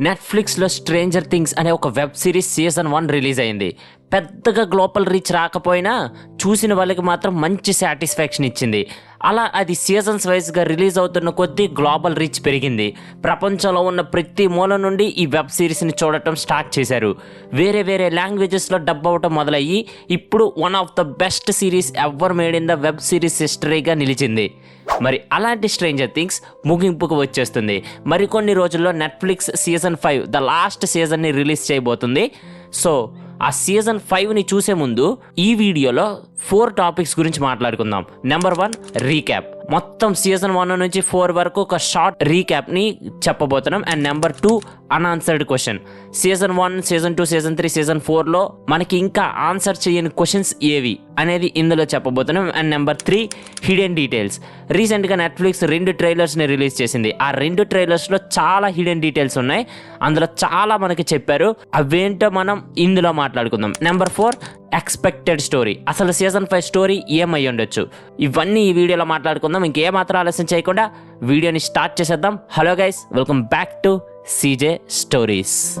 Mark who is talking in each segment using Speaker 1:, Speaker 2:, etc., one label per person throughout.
Speaker 1: నెట్ఫ్లిక్స్లో stranger things అనే ఒక web series season one release అయింది. పెద్దగా గ్లోబల్ రీచ్ రాకపోయినా చూసిన వాళ్ళకి మాత్రం మంచి సాటిస్ఫాక్షన్ ఇచ్చింది. అలా అది సీజన్స్ వైజ్గా రిలీజ్ అవుతున్న కొద్దీ గ్లోబల్ రీచ్ పెరిగింది. ప్రపంచంలో ఉన్న ప్రతి మూల నుండి ఈ వెబ్ సిరీస్ని చూడటం స్టార్ట్ చేశారు. వేరే వేరే లాంగ్వేజెస్లో డబ్ అవటం మొదలయ్యి ఇప్పుడు one of the best series ever made in the web series హిస్టరీగా నిలిచింది. మరి అలాంటి స్ట్రేంజర్ థింగ్స్ ముగింపుకు వచ్చేస్తుంది. మరికొన్ని రోజుల్లో Netflix season five the last సీజన్ని release చేయబోతుంది. సో ఆ సీజన్ ఫైవ్ని చూసే ముందు ఈ వీడియోలో ఫోర్ టాపిక్స్ గురించి మాట్లాడుకుందాం. నెంబర్ వన్ రీక్యాప్ మొత్తం సీజన్ వన్ నుంచి ఫోర్ వరకు ఒక షార్ట్ రీక్యాప్ని చెప్పబోతున్నాం. And number two unanswered question season one season two season three season ఫోర్లో మనకి ఇంకా ఆన్సర్ చేయని క్వశ్చన్స్ ఏవి అనేది ఇందులో చెప్పబోతున్నాం. And number three hidden details రీసెంట్గా నెట్ఫ్లిక్స్ రెండు ట్రైలర్స్ని రిలీజ్ చేసింది. ఆ రెండు ట్రైలర్స్లో చాలా హిడెన్ డీటెయిల్స్ ఉన్నాయి. అందులో చాలా మనకి చెప్పారు. అవేంటో మనం ఇందులో మాట్లాడుకుందాం. నెంబర్ ఫోర్ ఎక్స్పెక్టెడ్ స్టోరీ అసలు సీజన్ ఫైవ్ స్టోరీ ఏమై ఉండొచ్చు? ఇవన్నీ ఈ వీడియోలో మాట్లాడుకుందాం. ఇంకేమాత్రం ఆలస్యం చేయకుండా వీడియోని స్టార్ట్ చేసేద్దాం. Hello guys welcome back to CJ stories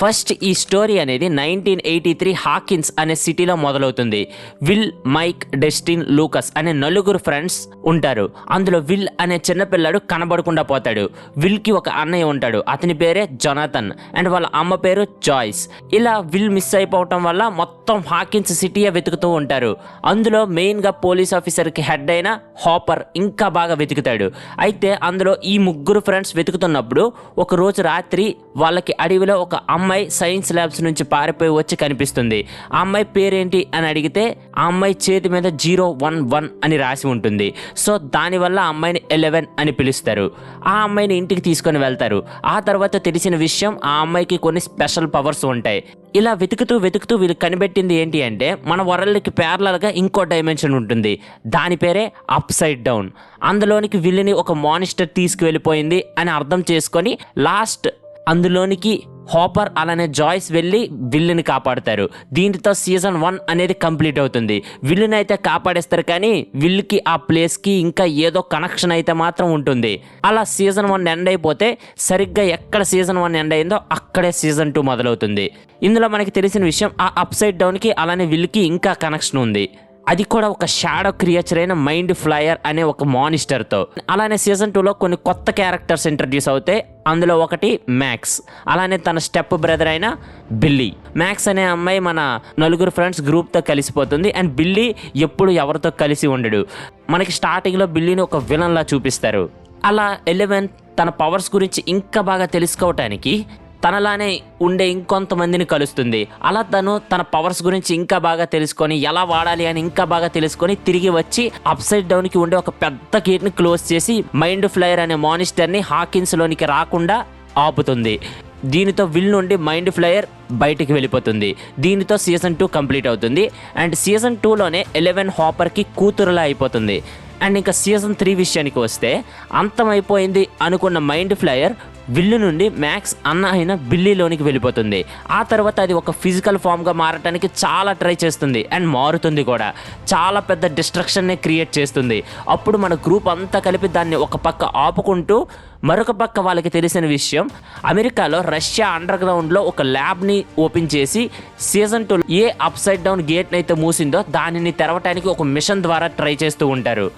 Speaker 1: first ఈ స్టోరీ అనేది నైన్టీన్ ఎయిటీ త్రీ హాకిన్స్ అనే సిటీలో మొదలవుతుంది. విల్ మైక్ డెస్టిన్ లూకస్ అనే నలుగురు ఫ్రెండ్స్ ఉంటారు. అందులో విల్ అనే చిన్నపిల్లాడు కనబడకుండా పోతాడు. విల్కి ఒక అన్నయ్య ఉంటాడు. అతని పేరే జొనాథన్ అండ్ వాళ్ళ అమ్మ పేరు జాయిస్. ఇలా విల్ మిస్ అయిపోవటం వల్ల మొత్తం హాకిన్స్ సిటీయే వెతుకుతూ ఉంటారు. అందులో మెయిన్గా పోలీస్ ఆఫీసర్కి హెడ్ అయిన హాపర్ ఇంకా బాగా వెతుకుతాడు. అయితే అందులో ఈ ముగ్గురు ఫ్రెండ్స్ వెతుకుతున్నప్పుడు ఒక రోజు రాత్రి వాళ్ళకి అడవిలో ఒక అమ్మ అమ్మాయి సైన్స్ ల్యాబ్స్ నుంచి పారిపోయి వచ్చి కనిపిస్తుంది. ఆ అమ్మాయి పేరేంటి అని అడిగితే ఆ అమ్మాయి చేతి మీద జీరో వన్ వన్ అని రాసి ఉంటుంది. సో దానివల్ల ఆ అమ్మాయిని ఎలెవెన్ అని పిలుస్తారు. ఆ అమ్మాయిని ఇంటికి తీసుకొని వెళ్తారు. ఆ తర్వాత తెలిసిన విషయం ఆ అమ్మాయికి కొన్ని స్పెషల్ పవర్స్ ఉంటాయి. ఇలా వెతుకుతూ వెతుకుతూ వీళ్ళు కనిపెట్టింది ఏంటి అంటే మన వరల్డ్కి ప్యారలల్గా ఇంకో డైమెన్షన్ ఉంటుంది. దాని పేరే అప్ సైడ్ డౌన్. అందులోనికి వీళ్ళని ఒక మానిస్టర్ తీసుకువెళ్ళిపోయింది అని అర్థం చేసుకొని లాస్ట్ అందులోనికి హాపర్ అలానే జాయిస్ వెళ్ళి విల్లుని కాపాడుతారు. దీనితో సీజన్ వన్ అనేది కంప్లీట్ అవుతుంది. విల్లుని అయితే కాపాడేస్తారు కానీ విల్లుకి ఆ ప్లేస్కి ఇంకా ఏదో కనెక్షన్ అయితే మాత్రం ఉంటుంది. అలా సీజన్ వన్ ఎండ్ అయిపోతే సరిగ్గా ఎక్కడ సీజన్ వన్ ఎండ్ అయిందో అక్కడే సీజన్ టూ మొదలవుతుంది. ఇందులో మనకి తెలిసిన విషయం ఆ అప్సైడ్ డౌన్కి అలానే విల్లుకి ఇంకా కనెక్షన్ ఉంది. అది కూడా ఒక షాడో క్రియేచర్ అయిన మైండ్ ఫ్లయర్ అనే ఒక మానిస్టర్తో అలానే సీజన్ టూలో కొన్ని కొత్త క్యారెక్టర్స్ ఇంట్రడ్యూస్ అవుతాయి అందులో ఒకటి మ్యాక్స్. అలానే తన స్టెప్ బ్రదర్ అయిన బిల్లీ. మ్యాక్స్ అనే అమ్మాయి మన నలుగురు ఫ్రెండ్స్ గ్రూప్తో కలిసిపోతుంది అండ్ బిల్లీ ఎప్పుడు ఎవరితో కలిసి ఉండడు. మనకి స్టార్టింగ్లో బిల్లీని ఒక విలన్లా చూపిస్తారు. అలా ఎలెవెన్ తన పవర్స్ గురించి ఇంకా బాగా తెలుసుకోవటానికి తనలానే ఉండే ఇంకొంతమందిని కలుస్తుంది. అలా తను తన పవర్స్ గురించి ఇంకా బాగా తెలుసుకొని ఎలా వాడాలి అని ఇంకా బాగా తెలుసుకొని తిరిగి వచ్చి అప్సైడ్ డౌన్కి డౌన్కి ఉండే ఒక పెద్ద గేట్ని క్లోజ్ చేసి మైండ్ ఫ్లయర్ అనే మానిస్టర్ని హాకిన్స్ లోనికి రాకుండా ఆపుతుంది. దీనితో విల్ నుండి మైండ్ ఫ్లయర్ బయటికి వెళ్ళిపోతుంది. దీనితో సీజన్ టూ కంప్లీట్ అవుతుంది. అండ్ సీజన్ టూలోనే ఎలెవెన్ హాపర్కి కూతురులా అయిపోతుంది. అండ్ ఇంకా సీజన్ త్రీ విషయానికి వస్తే అంతమైపోయింది అనుకున్న మైండ్ ఫ్లయర్ విల్లు నుండి మ్యాక్స్ అన్న అయిన బిల్లీలోనికి వెళ్ళిపోతుంది. ఆ తర్వాత అది ఒక ఫిజికల్ ఫామ్గా మారటానికి చాలా ట్రై చేస్తుంది అండ్ మారుతుంది కూడా. చాలా పెద్ద డిస్ట్రక్షన్నే క్రియేట్ చేస్తుంది. అప్పుడు మన గ్రూప్ అంతా కలిపి దాన్ని ఒక పక్క ఆపుకుంటూ మరొక పక్క వాళ్ళకి తెలిసిన విషయం అమెరికాలో రష్యా అండర్ గ్రౌండ్లో ఒక ల్యాబ్ని ఓపెన్ చేసి సీజన్ టూ ఏ అప్సైడ్ డౌన్ గేట్ని అయితే మూసిందో దానిని తెరవటానికి ఒక మిషన్ ద్వారా ట్రై చేస్తూ ఉంటారు.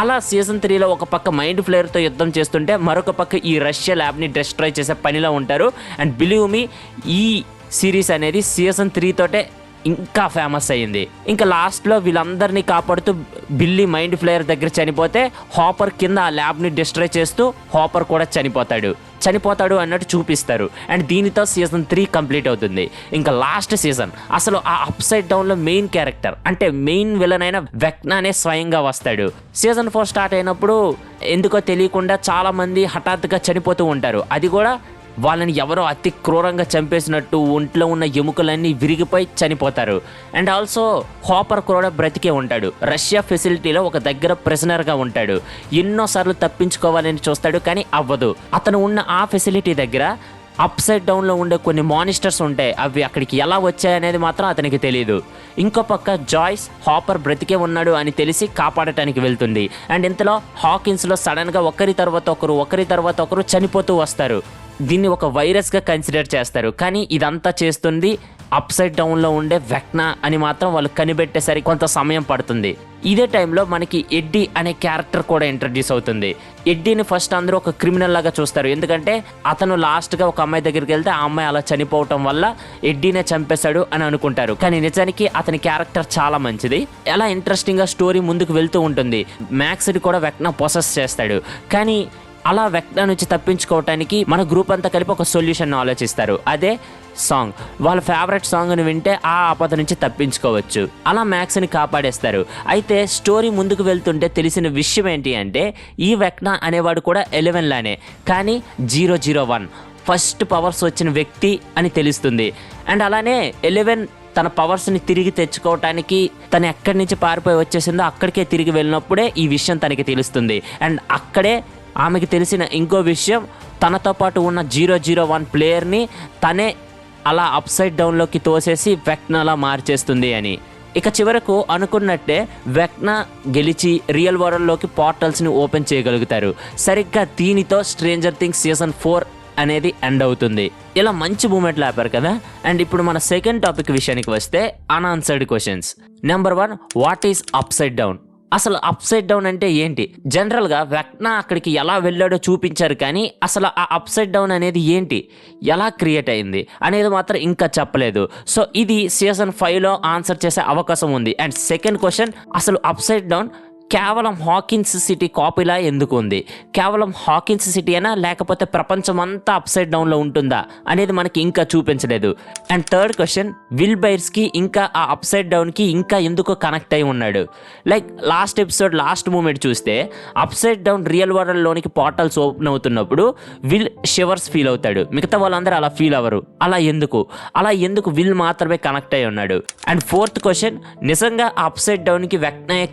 Speaker 1: అలా సీజన్ త్రీలో ఒక పక్క మైండ్ ఫ్లేయర్తో యుద్ధం చేస్తుంటే మరొక పక్క ఈ రష్యా ల్యాబ్ని డిస్ట్రాయ్ చేసే పనిలో ఉంటారు. అండ్ బిలీవ్ మీ ఈ సిరీస్ అనేది సీజన్ త్రీతోటే ఇంకా ఫేమస్ అయ్యింది. ఇంకా లాస్ట్లో వీళ్ళందరినీ కాపాడుతూ బిల్లీ మైండ్ ఫ్లేయర్ దగ్గర చనిపోతే హాపర్ కింద ఆ ల్యాబ్ని డిస్ట్రాయ్ చేస్తూ హాపర్ కూడా చనిపోతాడు. చనిపోతాడు అన్నట్టు చూపిస్తారు. అండ్ దీనితో సీజన్ త్రీ కంప్లీట్ అవుతుంది. ఇంకా లాస్ట్ సీజన్ అసలు ఆ అప్సైడ్ డౌన్లో మెయిన్ క్యారెక్టర్ అంటే మెయిన్ విలన్ అయిన వెక్నానే స్వయంగా వస్తాడు. సీజన్ ఫోర్ స్టార్ట్ అయినప్పుడు ఎందుకో తెలియకుండా చాలామంది హఠాత్తుగా చనిపోతూ ఉంటారు. అది కూడా వాళ్ళని ఎవరో అతి క్రూరంగా చంపేసినట్టు ఒంట్లో ఉన్న ఎముకలన్నీ విరిగిపోయి చనిపోతారు. అండ్ ఆల్సో హాపర్ కూడా బ్రతికే ఉంటాడు. రష్యా ఫెసిలిటీలో ఒక దగ్గర ప్రిజనర్గా ఉంటాడు. ఎన్నోసార్లు తప్పించుకోవాలని చూస్తాడు కానీ అవ్వదు. అతను ఉన్న ఆ ఫెసిలిటీ దగ్గర అప్ సైడ్ డౌన్లో ఉండే కొన్ని మానిస్టర్స్ ఉంటాయి. అవి అక్కడికి ఎలా వచ్చాయనేది మాత్రం అతనికి తెలియదు ఇంకో పక్క జాయ్స్ హాపర్ బ్రతికే ఉన్నాడు అని తెలిసి కాపాడటానికి వెళ్తుంది. అండ్ ఇంతలో హాకిన్స్లో సడన్గా ఒకరి తర్వాత ఒకరు ఒకరి తర్వాత ఒకరు చనిపోతూ వస్తారు. దీన్ని ఒక వైరస్గా కన్సిడర్ చేస్తారు. కానీ ఇదంతా చేస్తుంది అప్సైడ్ డౌన్లో ఉండే వెక్నా అని మాత్రం వాళ్ళు కనిపెట్టేసరికి కొంత సమయం పడుతుంది. ఇదే టైంలో మనకి ఎడ్డీ అనే క్యారెక్టర్ కూడా ఇంట్రడ్యూస్ అవుతుంది. ఎడ్డీని ఫస్ట్ అందరూ ఒక క్రిమినల్ లాగా చూస్తారు. ఎందుకంటే అతను లాస్ట్గా ఒక అమ్మాయి దగ్గరికి వెళ్తే ఆ అమ్మాయి అలా చనిపోవటం వల్ల ఎడ్డీనే చంపేశాడు అని అనుకుంటారు. కానీ నిజానికి అతని క్యారెక్టర్ చాలా మంచిది. ఎలా ఇంట్రెస్టింగ్గా స్టోరీ ముందుకు వెళ్తూ ఉంటుంది. మ్యాక్స్ని కూడా వెక్నా ప్రొసెస్ చేస్తాడు. కానీ అలా వెక్నా నుంచి తప్పించుకోవటానికి మన గ్రూప్ అంతా కలిపి ఒక సొల్యూషన్ ఆలోచిస్తారు. అదే సాంగ్ వాళ్ళ ఫేవరెట్ సాంగ్ని వింటే ఆ ఆపద నుంచి తప్పించుకోవచ్చు. అలా మ్యాక్స్ని కాపాడేస్తారు. అయితే స్టోరీ ముందుకు వెళ్తుంటే తెలిసిన విషయం ఏంటి అంటే ఈ వెక్నా అనేవాడు కూడా ఎలెవెన్ లానే. కానీ zero zero one first powers వచ్చిన వ్యక్తి అని తెలుస్తుంది. అండ్ అలానే ఎలెవెన్ తన పవర్స్ని తిరిగి తెచ్చుకోవటానికి తను ఎక్కడి నుంచి పారిపోయి వచ్చేసిందో అక్కడికే తిరిగి వెళ్ళినప్పుడే ఈ విషయం తనకి తెలుస్తుంది. అండ్ అక్కడే ఆమెకి తెలిసిన ఇంకో విషయం తనతో పాటు ఉన్న జీరో జీరో వన్ ప్లేయర్ని తనే అలా అప్సైడ్ డౌన్లోకి తోసేసి వెక్నాలా మార్చేస్తుంది అని. ఇక చివరకు అనుకున్నట్టే వెక్నా గెలిచి రియల్ వరల్డ్లోకి పోర్టల్స్ని ఓపెన్ చేయగలుగుతారు. సరిగ్గా దీనితో స్ట్రేంజర్ థింగ్స్ సీజన్ ఫోర్ అనేది ఎండ్ అవుతుంది. ఇలా మంచి మూమెంట్లు ఆపారు కదా? అండ్ ఇప్పుడు మన సెకండ్ టాపిక్ విషయానికి వస్తే unanswered questions number one what is upside down అసలు అప్సైడ్ డౌన్ అంటే ఏంటి? జనరల్గా వెక్నా అక్కడికి ఎలా వెళ్ళాడో చూపించారు కానీ అసలు ఆ అప్సైడ్ డౌన్ అనేది ఏంటి? ఎలా క్రియేట్ అయింది? అనేది మాత్రం ఇంకా చెప్పలేదు. సో ఇది సీజన్ ఫైవ్లో ఆన్సర్ చేసే అవకాశం ఉంది. అండ్ సెకండ్ క్వశ్చన్ అసలు అప్సైడ్ డౌన్ కేవలం హాకిన్స్ సిటీ కాపీలా ఎందుకు ఉంది కేవలం హాకిన్స్ సిటీ అయినా లేకపోతే ప్రపంచం అంతా అప్సైడ్ డౌన్లో ఉంటుందా? అనేది మనకి ఇంకా చూపించలేదు. అండ్ థర్డ్ క్వశ్చన్ విల్ బైర్స్కి ఇంకా ఆ అప్సైడ్ డౌన్కి ఇంకా ఎందుకు కనెక్ట్ అయి ఉన్నాడు? Like last episode last moment చూస్తే అప్సైడ్ డౌన్ రియల్ వరల్డ్లోనికి పోర్టల్స్ ఓపెన్ అవుతున్నప్పుడు విల్ షివర్స్ ఫీల్ అవుతాడు. మిగతా వాళ్ళందరూ అలా ఫీల్ అవ్వరు. అలా ఎందుకు? అలా ఎందుకు విల్ మాత్రమే కనెక్ట్ అయి ఉన్నాడు? అండ్ ఫోర్త్ క్వశ్చన్ నిజంగా అప్సైడ్ డౌన్కి వెక్నయ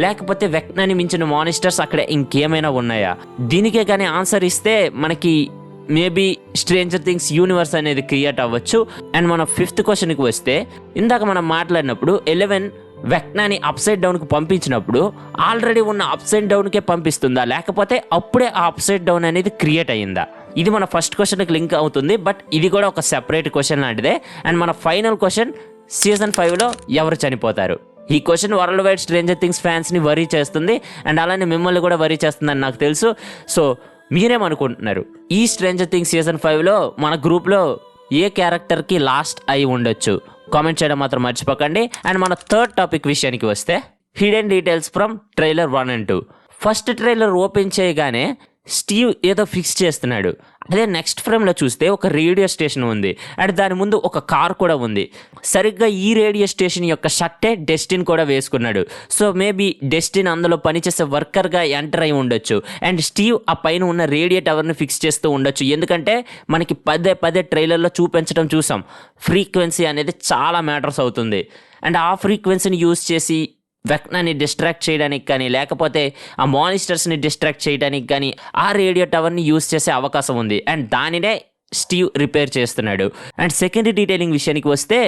Speaker 1: లేక లేకపోతే వెక్నాని మించిన మానిస్టర్స్ అక్కడ ఇంకేమైనా ఉన్నాయా? దీనికే కానీ ఆన్సర్ ఇస్తే మనకి మేబీ స్ట్రేంజర్ థింగ్స్ యూనివర్స్ అనేది క్రియేట్ అవ్వచ్చు. అండ్ మన ఫిఫ్త్ క్వశ్చన్కి వస్తే ఇందాక మనం మాట్లాడినప్పుడు ఎలెవెన్ వెక్నాని అప్సైడ్ డౌన్కి పంపించినప్పుడు ఆల్రెడీ ఉన్న అప్సైడ్ డౌన్కే పంపిస్తుందా? లేకపోతే అప్పుడే ఆ అప్సైడ్ డౌన్ అనేది క్రియేట్ అయ్యిందా? ఇది మన ఫస్ట్ క్వశ్చన్కి లింక్ అవుతుంది బట్ ఇది కూడా ఒక సెపరేట్ క్వశ్చన్ లాంటిదే. అండ్ మన ఫైనల్ క్వశ్చన్ సీజన్ ఫైవ్లో ఎవరు చనిపోతారు? ఈ question world wide stranger things ఫ్యాన్స్ని worry చేస్తుంది అండ్ అలానే మిమ్మల్ని కూడా వరీ చేస్తుందని నాకు తెలుసు. సో మీరేమనుకుంటున్నారు? ఈ స్ట్రేంజర్ థింగ్స్ సీజన్ ఫైవ్లో మన గ్రూప్లో ఏ క్యారెక్టర్కి లాస్ట్ అయి ఉండొచ్చు? కామెంట్ చేయడం మాత్రం మర్చిపోకండి. అండ్ మన థర్డ్ టాపిక్ విషయానికి వస్తే hidden details from trailer one and two first trailer open చేయగానే స్టీవ్ ఏదో ఫిక్స్ చేస్తున్నాడు. అదే నెక్స్ట్ ఫ్రేమ్లో చూస్తే ఒక రేడియో స్టేషన్ ఉంది. అండ్ దాని ముందు ఒక కార్ కూడా ఉంది. సరిగ్గా ఈ రేడియో స్టేషన్ యొక్క షర్టే డెస్టిన్ కూడా వేసుకున్నాడు. సో మేబీ డెస్టిన్ అందులో పనిచేసే వర్కర్గా ఎంటర్ అయి ఉండొచ్చు. అండ్ స్టీవ్ ఆ పైన ఉన్న రేడియో టవర్ని ఫిక్స్ చేస్తూ ఉండొచ్చు. ఎందుకంటే మనకి పదే పదే ట్రైలర్లో చూపించడం చూసాం. ఫ్రీక్వెన్సీ అనేది చాలా మ్యాటర్స్ అవుతుంది. అండ్ ఆ ఫ్రీక్వెన్సీని యూస్ చేసి వెక్నాన్ని డిస్ట్రాక్ట్ చేయడానికి కానీ లేకపోతే ఆ మానిస్టర్స్ని డిస్ట్రాక్ట్ చేయడానికి కానీ ఆ రేడియో టవర్ని యూజ్ చేసే అవకాశం ఉంది. అండ్ దానినే స్టీవ్ రిపేర్ చేస్తున్నాడు. అండ్ సెకండ్ డీటెయిలింగ్ విషయానికి వస్తే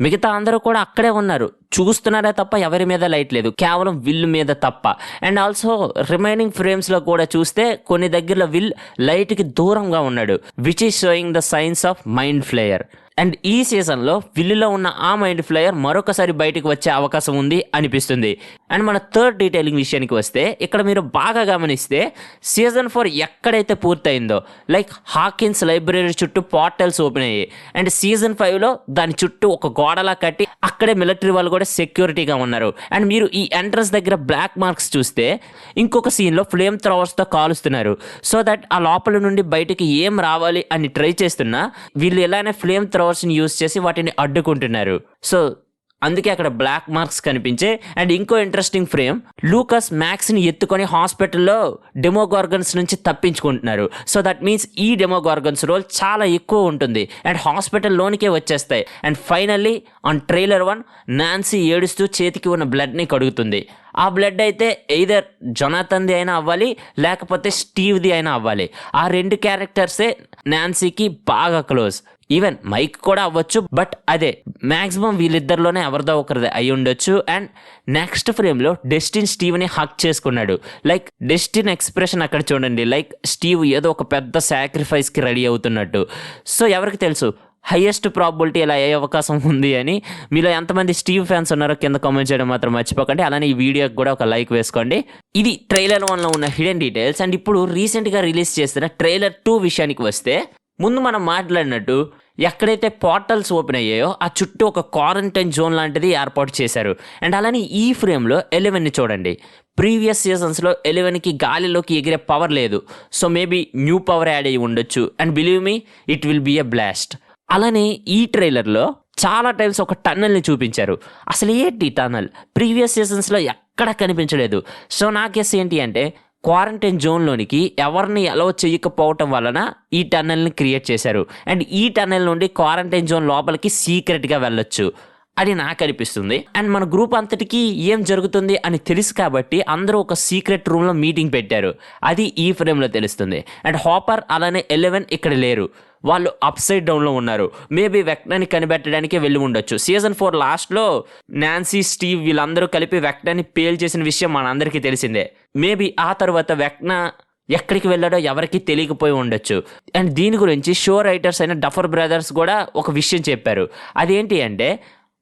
Speaker 1: మిగతా అందరూ కూడా అక్కడే ఉన్నారు. చూస్తున్నారే తప్ప ఎవరి మీద లైట్ లేదు. కేవలం విల్ మీద తప్ప. అండ్ ఆల్సో రిమైనింగ్ ఫ్రేమ్స్లో కూడా చూస్తే కొన్ని దగ్గరలో విల్ లైట్కి దూరంగా ఉన్నాడు which is showing the signs of mind flayer and ఈ సీజన్లో విల్లులో ఉన్న ఆ మైండ్ ఫ్లేయర్ మరొకసారి బయటకు వచ్చే అవకాశం ఉంది అనిపిస్తుంది. అండ్ మన థర్డ్ డీటెయిలింగ్ విషయానికి వస్తే ఇక్కడ మీరు బాగా గమనిస్తే సీజన్ ఫోర్ ఎక్కడైతే పూర్తయిందో లైక్ హాకిన్స్ లైబ్రరీ చుట్టూ పోర్టల్స్ ఓపెన్ అయ్యాయి. అండ్ సీజన్ ఫైవ్లో దాని చుట్టూ ఒక గోడలా కట్టి అక్కడే మిలిటరీ వాళ్ళు కూడా సెక్యూరిటీగా ఉన్నారు. అండ్ మీరు ఈ ఎంట్రన్స్ దగ్గర బ్లాక్ మార్క్స్ చూస్తే ఇంకొక సీన్లో ఫ్లేమ్ థ్రవర్స్తో కాలుస్తున్నారు. సో దట్ ఆ లోపల నుండి బయటికి ఏం రావాలి అని ట్రై చేస్తున్నా వీళ్ళు ఎలానే ఫ్లేమ్ థ్రవర్స్ని యూజ్ చేసి వాటిని అడ్డుకుంటున్నారు. సో అందుకే అక్కడ బ్లాక్ మార్క్స్ కనిపించే అండ్ ఇంకో ఇంట్రెస్టింగ్ ఫ్రేమ్ లూకస్ మ్యాక్స్ని ఎత్తుకొని హాస్పిటల్లో డెమోగార్గన్స్ నుంచి తప్పించుకుంటున్నారు. సో దట్ మీన్స్ ఈ డెమోగార్గన్స్ రోల్ చాలా ఎక్కువ ఉంటుంది. అండ్ హాస్పిటల్ లోనికే వచ్చేస్తాయి. And finally on trailer one Nancy ఏడుస్తూ చేతికి ఉన్న బ్లడ్ని కడుగుతుంది. ఆ బ్లడ్ అయితే ఎయిదర్ జొనాథన్ది అయినా అవ్వాలి లేకపోతే స్టీవ్ది అయినా అవ్వాలి. ఆ రెండు క్యారెక్టర్సే నాన్సీకి బాగా క్లోజ్ ఈవెన్ మైక్ కూడా అవ్వచ్చు బట్ అదే మ్యాక్సిమం వీళ్ళిద్దరిలోనే ఎవరిదో ఒకరిది అయి ఉండొచ్చు. అండ్ నెక్స్ట్ ఫ్రేమ్లో డెస్టిన్ స్టీవ్ని హక్ చేసుకున్నాడు. లైక్ డెస్టిన్ ఎక్స్ప్రెషన్ అక్కడ చూడండి. లైక్ స్టీవ్ ఏదో ఒక పెద్ద సాక్రిఫైస్కి రెడీ అవుతున్నట్టు. సో ఎవరికి తెలుసు? హయ్యెస్ట్ ప్రాబిలిటీ ఇలా అయ్యే అవకాశం ఉంది అని. మీలో ఎంతమంది స్టీవ్ ఫ్యాన్స్ ఉన్నారో కింద కామెంట్ చేయడం మాత్రం మర్చిపోకండి. అలానే ఈ వీడియోకి కూడా ఒక లైక్ వేసుకోండి. ఇది ట్రైలర్ వన్లో ఉన్న హిడెన్ డీటెయిల్స్ అండ్ ఇప్పుడు రీసెంట్గా రిలీజ్ చేసిన ట్రైలర్ టూ విషయానికి వస్తే ముందు మనం మాట్లాడినట్టు ఎక్కడైతే పోర్టల్స్ ఓపెన్ అయ్యాయో ఆ చుట్టూ ఒక క్వారంటైన్ జోన్ లాంటిది ఏర్పాటు చేశారు. అండ్ అలానే ఈ ఫ్రేమ్లో ఎలెవెన్ని చూడండి. ప్రీవియస్ సీజన్స్లో ఎలెవెన్కి గాలిలోకి ఎగిరే పవర్ లేదు. So maybe new power add అయ్యి ఉండొచ్చు. And believe me it will be a blast అలానే ఈ ట్రైలర్లో చాలా టైమ్స్ ఒక టన్నల్ని చూపించారు. అసలు ఏంటి టన్నల్? ప్రీవియస్ సీజన్స్లో ఎక్కడ కనిపించలేదు. సో నా గెస్ ఏంటి అంటే క్వారంటైన్ జోన్లోనికి ఎవరిని అలౌ చేయకపోవటం వలన ఈ టన్నెల్ని క్రియేట్ చేశారు. అండ్ ఈ టన్నెల్ నుండి క్వారంటైన్ జోన్ లోపలికి సీక్రెట్గా వెళ్ళొచ్చు. అని నాకు అనిపిస్తుంది. అండ్ మన గ్రూప్ అంతటికి ఏం జరుగుతుంది అని తెలుసు కాబట్టి అందరూ ఒక సీక్రెట్ రూమ్లో మీటింగ్ పెట్టారు. అది ఈ ఫ్రేమ్లో తెలుస్తుంది. అండ్ హాపర్ అలానే ఎలెవెన్ ఇక్కడ లేరు. వాళ్ళు అప్ సైడ్ డౌన్లో ఉన్నారు. మేబీ వెక్నాన్ని కనిపెట్టడానికి వెళ్ళి ఉండొచ్చు. సీజన్ ఫోర్ లాస్ట్లో నాన్సీ స్టీవ్ వీళ్ళందరూ కలిపి వెక్నాన్ని పేల్ చేసిన విషయం మనందరికీ తెలిసిందే. మేబీ ఆ తర్వాత వెక్న ఎక్కడికి వెళ్ళాడో ఎవరికి తెలియకపోయి ఉండొచ్చు. అండ్ దీని గురించి షో రైటర్స్ అయిన డఫర్ బ్రదర్స్ కూడా ఒక విషయం చెప్పారు. అదేంటి అంటే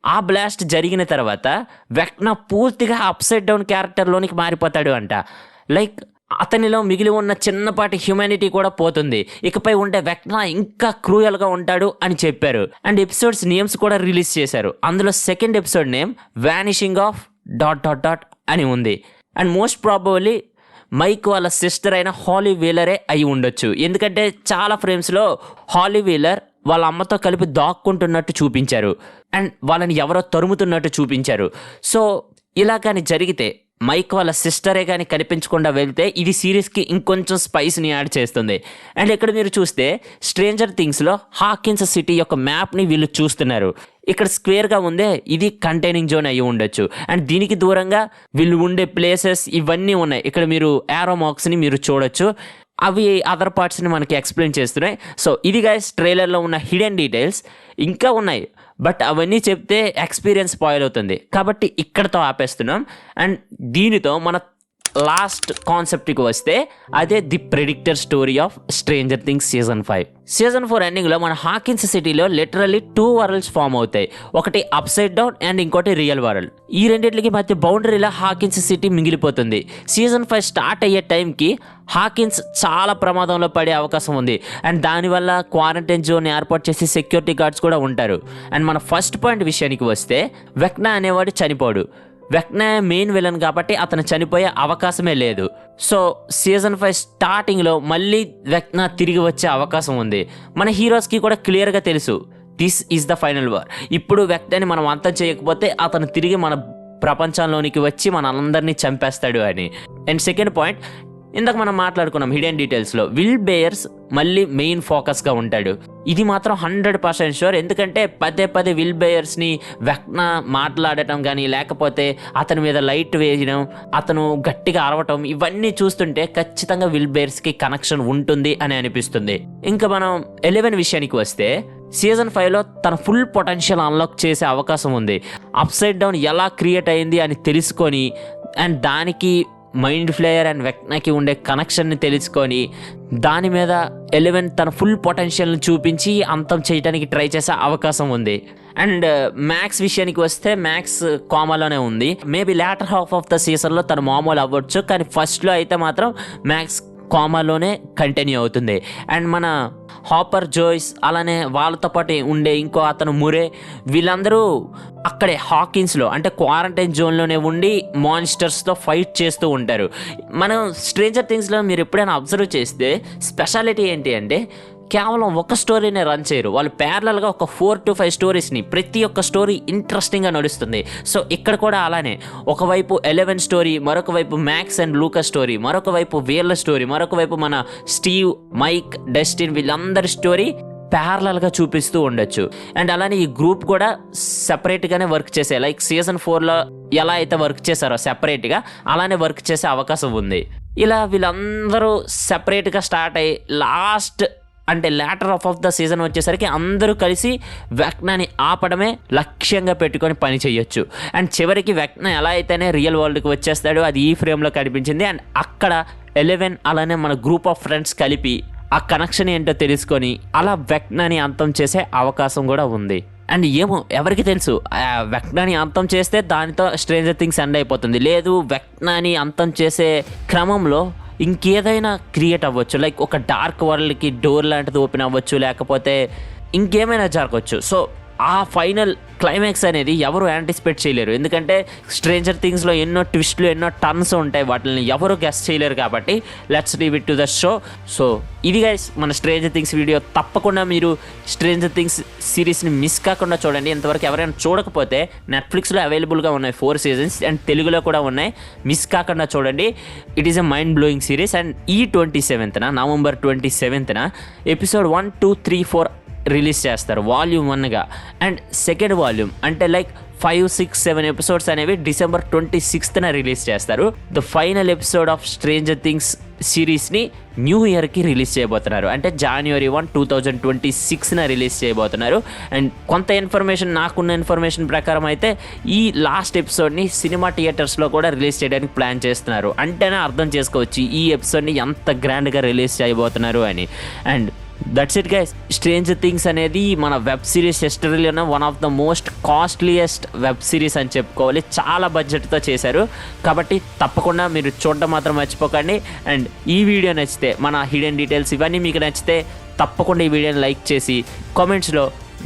Speaker 1: ఆ బ్లాస్ట్ జరిగిన తర్వాత వెక్న పూర్తిగా అప్సైడ్ డౌన్ క్యారెక్టర్లోనికి మారిపోతాడు అంట. లైక్ అతనిలో మిగిలి ఉన్న చిన్నపాటి హ్యూమానిటీ కూడా పోతుంది. ఇకపై ఉండే వెక్న ఇంకా క్రూయల్గా ఉంటాడు అని చెప్పారు. అండ్ ఎపిసోడ్స్ నేమ్స్ కూడా రిలీజ్ చేశారు. అందులో second episode name vanishing of dot dot dot అని ఉంది. అండ్ మోస్ట్ ప్రాబబ్లీ మైక్ వాళ్ళ సిస్టర్ అయిన హాలీ వీలరే అయి ఉండొచ్చు. ఎందుకంటే చాలా ఫ్రేమ్స్లో హాలీ వీలర్ వాళ్ళ అమ్మతో కలిపి దాక్కుంటున్నట్టు చూపించారు. అండ్ వాళ్ళని ఎవరో తరుముతున్నట్టు చూపించారు. సో ఇలా కానీ జరిగితే మైక్ వాళ్ళ సిస్టరే కానీ కనిపించకుండా వెళ్తే ఇది సిరీస్కి ఇంకొంచెం స్పైస్ని యాడ్ చేస్తుంది. అండ్ ఇక్కడ మీరు చూస్తే స్ట్రేంజర్ థింగ్స్లో హాకిన్స్ సిటీ యొక్క మ్యాప్ని వీళ్ళు చూస్తున్నారు. ఇక్కడ స్క్వేర్గా ఉందే ఇది కంటైనింగ్ జోన్ అయి ఉండొచ్చు. అండ్ దీనికి దూరంగా వీళ్ళు ఉండే ప్లేసెస్ ఇవన్నీ ఉన్నాయి. ఇక్కడ మీరు యారోమాక్స్ని మీరు చూడొచ్చు. అవి అదర్ పార్ట్స్ని మనకి ఎక్స్ప్లెయిన్ చేస్తున్నాయి. సో ఇది గైస్ ట్రైలర్లో ఉన్న హిడెన్ డీటెయిల్స్ ఇంకా ఉన్నాయి. బట్ అవన్నీ చెప్తే ఎక్స్పీరియన్స్ స్పాయిల్ అవుతుంది. కాబట్టి ఇక్కడతో ఆపేస్తున్నాం. అండ్ దీనితో మన లాస్ట్ కాన్సెప్ట్కి వస్తే అదే the predicted story of stranger things season five. Season four ఎండింగ్లో మన హాకిన్స్ సిటీలో లిటరల్లీ టూ వరల్డ్స్ ఫామ్ అవుతాయి. ఒకటి అప్ సైడ్ డౌన్ అండ్ ఇంకోటి రియల్ వరల్డ్ ఈ రెండింటికి మధ్య బౌండరీలో హాకిన్స్ సిటీ మిగిలిపోతుంది. సీజన్ ఫైవ్ స్టార్ట్ అయ్యే టైంకి హాకిన్స్ చాలా ప్రమాదంలో పడే అవకాశం ఉంది. అండ్ దానివల్ల క్వారంటైన్ జోన్ ఏర్పాటు చేసి సెక్యూరిటీ గార్డ్స్ కూడా ఉంటారు. అండ్ మన ఫస్ట్ పాయింట్ విషయానికి వస్తే వెక్నా అనేవాడు చనిపోడు. వెక్న మెయిన్ విలన్ కాబట్టి అతను చనిపోయే అవకాశమే లేదు. సో సీజన్ ఫైవ్ స్టార్టింగ్లో మళ్ళీ వెక్నా తిరిగి వచ్చే అవకాశం ఉంది. మన హీరోస్కి కూడా క్లియర్గా తెలుసు. This is the final war ఇప్పుడు వెక్టని మనం అంతం చేయకపోతే అతను తిరిగి మన ప్రపంచంలోనికి వచ్చి మనందరినీ చంపేస్తాడు అని. అండ్ సెకండ్ పాయింట్ ఇందాక మనం మాట్లాడుకున్నాం హిడెన్ డీటెయిల్స్లో విల్ బేయర్స్ మళ్ళీ మెయిన్ ఫోకస్గా ఉంటాడు. ఇది మాత్రం హండ్రెడ్ పర్సెంట్ షూర్ ఎందుకంటే పదే పదే విల్ బేయర్స్ని వెక్న మాట్లాడటం కానీ లేకపోతే అతని మీద లైట్ వేయడం అతను గట్టిగా అరవటం ఇవన్నీ చూస్తుంటే ఖచ్చితంగా విల్ బేయర్స్కి కనెక్షన్ ఉంటుంది అని అనిపిస్తుంది. ఇంకా మనం ఎలెవెన్ విషయానికి వస్తే సీజన్ ఫైవ్లో తన ఫుల్ పొటెన్షియల్ అన్లాక్ చేసే అవకాశం ఉంది. అప్సైడ్ డౌన్ ఎలా క్రియేట్ అయింది అని తెలుసుకొని అండ్ దానికి మైండ్ ఫ్లేయర్ అండ్ వెక్నాకి ఉండే కనెక్షన్ని తెలుసుకొని దాని మీద ఎలెవెన్ తన ఫుల్ పొటెన్షియల్ని చూపించి అంతం చేయడానికి ట్రై చేసే అవకాశం ఉంది. అండ్ uh, మ్యాక్స్ విషయానికి వస్తే మ్యాక్స్ కామాలోనే ఉంది. Maybe later half of the సీజన్లో తను మామూలు అవ్వచ్చు కానీ ఫస్ట్లో అయితే మాత్రం మ్యాక్స్ కామాలోనే కంటిన్యూ అవుతుంది. అండ్ మన హాపర్ జోయిస్ అలానే వాళ్ళతో పాటు ఉండే ఇంకో అతను మురే. వీళ్ళందరూ అక్కడే హాకిన్స్లో అంటే క్వారంటైన్ జోన్లోనే ఉండి మాన్స్టర్స్తో ఫైట్ చేస్తూ ఉంటారు. మనం స్ట్రేంజర్ థింగ్స్లో మీరు ఎప్పుడైనా అబ్జర్వ్ చేస్తే స్పెషాలిటీ ఏంటి అంటే కేవలం ఒక స్టోరీనే రన్ చేయరు. వాళ్ళు ప్యారలల్గా ఒక ఫోర్ టు ఫైవ్ స్టోరీస్ని ప్రతి ఒక్క స్టోరీ ఇంట్రెస్టింగ్గా నడుస్తుంది. సో ఇక్కడ కూడా అలానే. ఒకవైపు ఎలెవెన్ స్టోరీ మరొక వైపు మ్యాక్స్ అండ్ లూకా స్టోరీ మరొక వైపు వీళ్ళ స్టోరీ మరొక వైపు మన స్టీవ్ మైక్ డస్టిన్ వీళ్ళందరి స్టోరీ ప్యారలల్గా చూపిస్తూ ఉండొచ్చు. అండ్ అలానే ఈ గ్రూప్ కూడా సెపరేట్గానే వర్క్ చేసే లైక్ సీజన్ ఫోర్లో ఎలా అయితే వర్క్ చేశారో సెపరేట్గా అలానే వర్క్ చేసే అవకాశం ఉంది. ఇలా వీళ్ళందరూ సెపరేట్గా స్టార్ట్ అయ్యి లాస్ట్ అంటే later half of the season వచ్చేసరికి అందరూ కలిసి వెక్నాని ఆపడమే లక్ష్యంగా పెట్టుకొని పని చేయొచ్చు. అండ్ చివరికి వెక్న ఎలా అయితేనే రియల్ వరల్డ్కి వచ్చేస్తాడో అది ఈ ఫ్రేమ్లో కనిపించింది. అండ్ అక్కడ ఎలెవెన్ అలానే మన గ్రూప్ ఆఫ్ ఫ్రెండ్స్ కలిపి ఆ కనెక్షన్ ఏంటో తెలుసుకొని అలా వెక్నాని అంతం చేసే అవకాశం కూడా ఉంది. అండ్ ఏమో ఎవరికి తెలుసు? ఆ వెక్నాని అంతం చేస్తే దానితో స్ట్రేంజర్ థింగ్స్ ఎండ్ అయిపోతుంది. లేదు వెక్నాని అంతం చేసే క్రమంలో ఇంకేదైనా క్రియేట్ అవ్వచ్చు. లైక్ ఒక డార్క్ వరల్డ్కి డోర్ లాంటిది ఓపెన్ అవ్వచ్చు లేకపోతే ఇంకేమైనా జరగవచ్చు. సో ఆ ఫైనల్ క్లైమాక్స్ అనేది ఎవరు యాంటిసిపేట్ చేయలేరు. ఎందుకంటే స్ట్రేంజర్ థింగ్స్లో ఎన్నో ట్విస్ట్లు ఎన్నో టర్న్స్ ఉంటాయి. వాటిని ఎవరు గెస్ట్ చేయలేరు కాబట్టి let's leave it to the show so ఇది గైస్ మన స్ట్రేంజర్ థింగ్స్ వీడియో తప్పకుండా మీరు స్ట్రేంజర్ థింగ్స్ సిరీస్ని మిస్ కాకుండా చూడండి. ఇంతవరకు ఎవరైనా చూడకపోతే నెట్ఫ్లిక్స్లో అవైలబుల్గా ఉన్నాయి ఫోర్ సీజన్స్ అండ్ తెలుగులో కూడా ఉన్నాయి. మిస్ కాకుండా చూడండి. It is a mind blowing series and ఈ ట్వంటీ సెవెంత్న November twenty సెవెంత్న episode one two three four release చేస్తారు వాల్యూమ్ వన్గా. అండ్ సెకండ్ వాల్యూమ్ అంటే like five six seven episodes అనేవి డిసెంబర్ ట్వంటీ సిక్స్త్న రిలీజ్ చేస్తారు. The final episode of stranger things సిరీస్ని new ఇయర్కి release చేయబోతున్నారు. అంటే జనవరి వన్ టూ థౌజండ్ ట్వంటీ సిక్స్న రిలీజ్ చేయబోతున్నారు. అండ్ కొంత ఇన్ఫర్మేషన్ నాకున్న ఇన్ఫర్మేషన్ ప్రకారం అయితే ఈ లాస్ట్ ఎపిసోడ్ని సినిమా థియేటర్స్లో కూడా రిలీజ్ చేయడానికి ప్లాన్ చేస్తున్నారు. అంటేనే అర్థం చేసుకోవచ్చు ఈ ఎపిసోడ్ని ఎంత గ్రాండ్గా రిలీజ్ చేయబోతున్నారు అని. And that's it guys strange things అనేది మన web series హిస్టరీలోనే one of the most costliest web series అని చెప్పుకోవాలి. చాలా బడ్జెట్తో చేశారు. కాబట్టి తప్పకుండా మీరు చూడడం మాత్రం మర్చిపోకండి. అండ్ ఈ వీడియో నచ్చితే మన హిడెన్ డీటెయిల్స్ ఇవన్నీ మీకు నచ్చితే తప్పకుండా ఈ వీడియోని లైక్ చేసి కామెంట్స్లో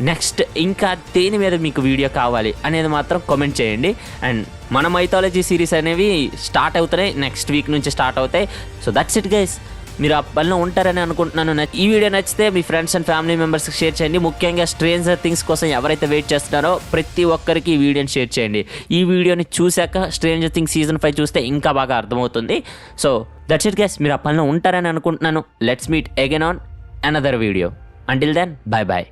Speaker 1: నెక్స్ట్ ఇంకా దేని మీద మీకు వీడియో కావాలి అనేది మాత్రం కామెంట్ చేయండి. అండ్ మన మైథాలజీ సిరీస్ అనేవి స్టార్ట్ అవుతున్నాయి. నెక్స్ట్ వీక్ నుంచి స్టార్ట్ అవుతాయి. సో దట్స్ ఇట్ గైస్ మీరు ఆ పనిలో ఉంటారని అనుకుంటున్నాను. ఈ వీడియో నచ్చితే మీ ఫ్రెండ్స్ అండ్ ఫ్యామిలీ మెంబర్స్కి షేర్ చేయండి. ముఖ్యంగా స్ట్రేంజర్ థింగ్స్ కోసం ఎవరైతే వెయిట్ చేస్తున్నారో ప్రతి ఒక్కరికి ఈ వీడియోని షేర్ చేయండి. ఈ వీడియోని చూశాక స్ట్రేంజర్ థింగ్స్ సీజన్ ఫైవ్ చూస్తే ఇంకా బాగా అర్థమవుతుంది. సో దట్స్ ఇట్ గెస్ మీరు ఆ పనిలో ఉంటారని అనుకుంటున్నాను. Let's meet again on another video until then bye bye